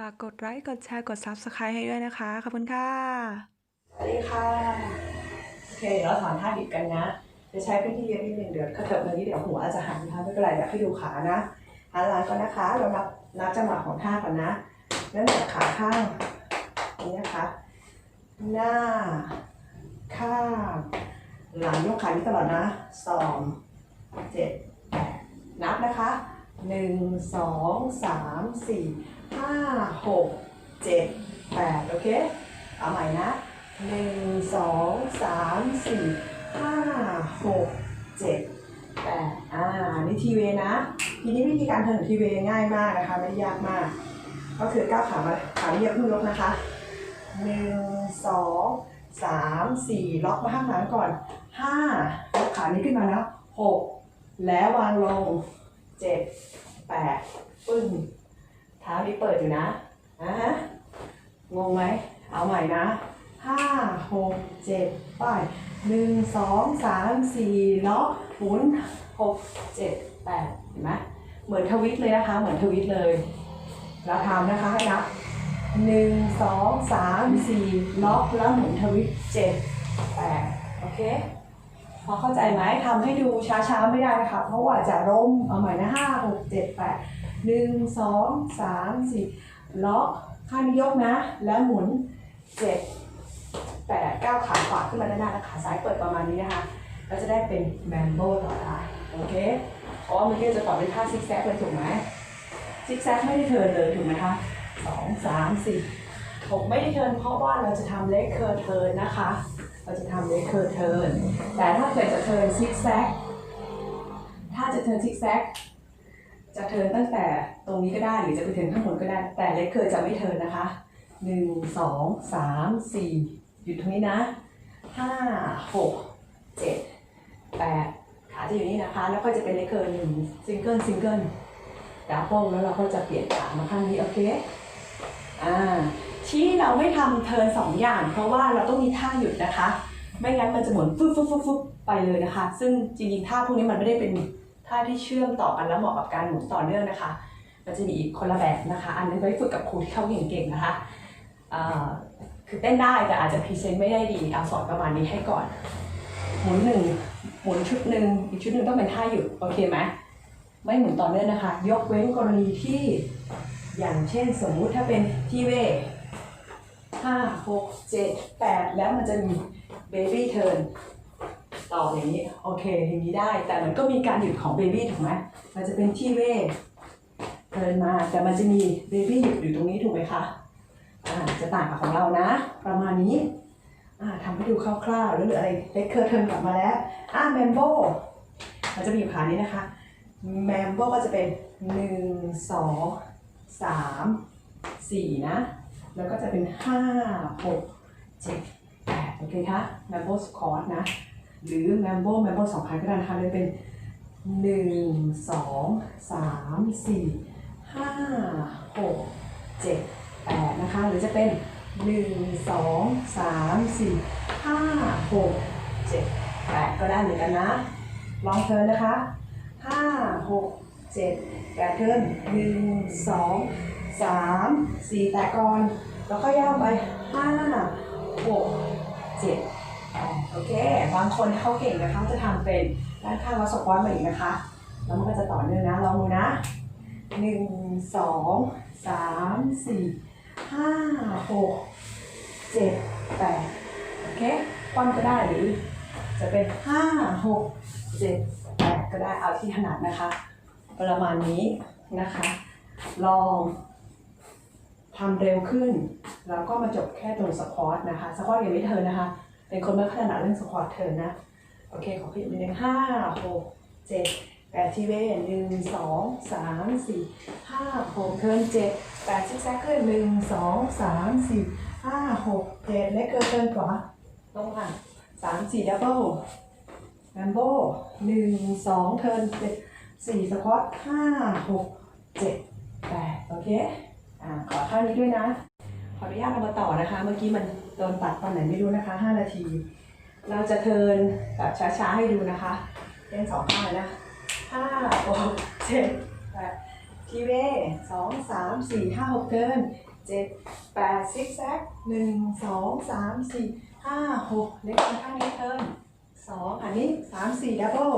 ฝากกดไลค์ กดแชร์ กด Subscribe ให้ด้วยนะคะ ขอบคุณค่ะ สวัสดีค่ะ โอเคเดี๋ยวเราถอนท่าดิบกันนะ จะใช้พื้นที่เยอะนิดนึงเดี๋ยวกระเถิบมานี้เดี๋ยวหัวอาจจะหันนะคะไม่เป็นไรเดี๋ยวให้ดูขานะหันหลังก่อนนะคะ เรานับนับจังหวะของท่าก่อนนะเริ่มจากขาข้างนี้นะคะ หน้า ข้าง หลังยกขานี้ตลอดนะสองเจ็ดแปดนับนะคะ หนึ่งสองสามสี่ห้าหกเจ็ดแปดโอเค เอาใหม่นะหนึ่งสองสามสี่ห้าหกเจ็ดแปดอ่านี่ทีเวนะ ทีนี้วิธีการเทิร์นของทีเวง่ายมากนะคะ ไม่ได้ยากมาก ก็คือก้าวขามาขาไม่เยอะเพิ่งยกนะคะหนึ่งสองสามสี่ล็อกมาข้างหลังก่อนห้ายกขานี้ขึ้นมาแล้วหกแล้ววางลง เจ็ดแปดปึ้งเท้านี้เปิดอยู่นะอ่าฮะงงไหมเอาใหม่นะห้าหกเจ็ดไปหนึ่งสองสามสี่ล็อกหมุนหกเจ็ดแปดเห็นไหมเหมือนทวิตเลยนะคะ เหมือนทวิตเลยเราทำนะคะให้นับหนึ่งสองสามสี่ล็อกแล้วหมุนทวิตเจ็ดแปดโอเค พอเข้าใจไหมทำให้ดูช้าๆไม่ได้นะคะ เพราะว่าจะล้มเอาใหม่นะห้าหกเจ็ดแปดหนึ่งสองสามสี่ล็อกข้างนี้ยกนะ แล้วหมุนเจ็ดแปดเก้าขาขวาขึ้นมาด้านหน้าและขาซ้ายเปิดประมาณนี้นะคะก็จะได้เป็นแมนโบต่อได้โอเคเพราะว่าเมื่อกี้จะต่อด้วยท่าซิกแซกเลยถูกไหมซิกแซกไม่ได้เทิร์นเลยถูกไหมคะสองสามสี่หกไม่ได้เทิร์นเพราะว่าเราจะทำเล็กเคอร์เทิร์นนะคะ เราจะทำเล็กเคอร์เทิร์นแต่ถ้าเกิดจะเทิร์นซิกแซกถ้าจะเทิร์นซิกแซกจะเทิร์นตั้งแต่ตรงนี้ก็ได้หรือจะไปเทิร์นข้างบนก็ได้ แต่เล็กเคอร์จะไม่เทิร์นนะคะหนึ่งสองสามสี่หยุดตรงนี้นะห้าหกเจ็ดแปดขาจะอยู่นี่นะคะ แล้วก็จะเป็นเล็กเคอร์หนึ่งซิงเกิลซิงเกิลดับเบิลแล้วเราก็จะเปลี่ยนขามาข้างนี้โอเคอ่า ที่เราไม่ทำเทิร์นสองอย่าง เพราะว่าเราต้องมีท่าหยุดนะคะ ไม่งั้นมันจะหมุนฟึบฟึบฟึบฟึบไปเลยนะคะ ซึ่งจริงๆท่าพวกนี้มันไม่ได้เป็นท่าที่เชื่อมต่อกันแล้วเหมาะกับการหมุนต่อเนื่องนะคะ มันจะมีอีกคนละแบบนะคะ อันนี้ไว้ฝึกกับครูที่เขาเก่งๆนะคะคือเต้นได้แต่อาจจะพรีเซนต์ไม่ได้ดีเอาสอนประมาณนี้ให้ก่อน หมุนหนึ่งหมุนชุดหนึ่งอีกชุดหนึ่งต้องเป็นท่าหยุดโอเคไหมไม่หมุนต่อเนื่องนะคะ ยกเว้นกรณีที่อย่างเช่นสมมุติถ้าเป็นที่เว ห้าหกเจ็ดแปดแล้วมันจะมีเบบี้เทิร์นต่ออย่างนี้ โอเคอย่างนี้ได้ แต่มันก็มีการหยุดของเบบี้ถูกไหมมันจะเป็นที่เวเทิร์นมา แต่มันจะมีเบบี้หยุดอยู่ตรงนี้ถูกไหมคะอ่าจะต่างกับของเรานะ ประมาณนี้อ่าทำให้ดูคร่าวๆแล้วเหลืออะไรเล็กเคอร์เทิร์นกลับมาแล้วอ่าแมมโบมันจะมีอยู่ขานี้นะคะแมมโบก็จะเป็นหนึ่งสองสามสี่นะ แล้วก็จะเป็นห้าหกเจ็ดแปดโอเคคะแมมโบสคอร์นะ หรือแมมโบแมมโบสองครั้งก็ได้นะคะเลยเป็นหนึ่งสองสามสี่ห้าหกเจ็ดแปดนะคะ หรือจะเป็นหนึ่งสองสามสี่ห้าหกเจ็ดแปดก็ได้เหมือนกันนะ ลองเทิร์นนะคะห้าหกเจ็ดแปดเทิร์นหนึ่ง สามสี่แตะก่อน แล้วก็ย่างไปห้าหกเจ็ดแปดโอเค บางคนเขาเก่งนะคะจะทำเป็นด้านข้างแล้วสควอตมาอีกนะคะ แล้วมันก็จะต่อเนื่องนะ ลองดูนะหนึ่งสองสามสี่ห้าหกเจ็ดแปดโอเคป้อนก็ได้หรือจะเป็นห้าหกเจ็ดแปดก็ได้เอาที่ถนัดนะคะ ประมาณนี้นะคะ ลอง ทำเร็วขึ้น แล้วก็มาจบแค่ตรงสควอตนะคะสควอตยังไม่เทินนะคะ เป็นคนไม่ขนาดเรื่องสควอตเทินนะ โอเค ขอขยับนิดนึงห้าหกเจ็ดแปดทีเวนหนึ่งสองสามสี่ห้าหกเทินเจ็ดแปดซิกแซกเกิลหนึ่งสองสามสี่ห้าหกเจ็ดและเกินเทินขวาลงค่ะสามสี่ดับเบิลแมมโบหนึ่งสองเทินเจ็ดสี่สควอตห้าหกเจ็ดแปดโอเค อ่าขอท่านี้ด้วยนะ ขออนุญาตเอามาต่อนะคะ เมื่อกี้มันโดนตัดตอนไหนไม่รู้นะคะห้านาที เราจะเทิร์นแบบช้าๆให้ดูนะคะเล่นสองข้างนะห้าหกเจ็ดแปดทีเวสองสามสี่ห้าหกเทิร์นเจ็ดแปดซิกแซกหนึ่งสองสามสี่ห้าหกเล็กมาข้างนี้เทิร์นสองอันนี้สามสี่ดับเบิล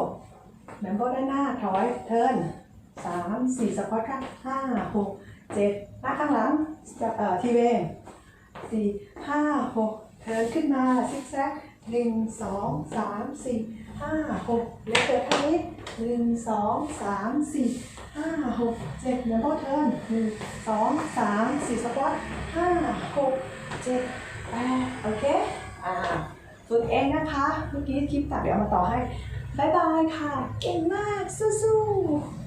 ดับเบิลด้านหน้าถอยเทิร์นสามสี่สควอตค่ะห้าหก เจ็ดหน้าข้างหลังทีเวสี่ห้าหกเทินขึ้นมาซิกแซกหนึ่งสองสามสี่ห้าหกเล็กเกิดข้านี้หนึ่งสองสามสี่ห้าหกเจ็ดดับเบิลเทินหนึ่งสองสามสี่สควอตห้าหกเจ็ดแปดโอเคอ่าฝึกเองนะคะ เมื่อกี้คลิปตัดเดี๋ยวเอามาต่อให้บายบายค่ะ เก่งมากสู้ๆ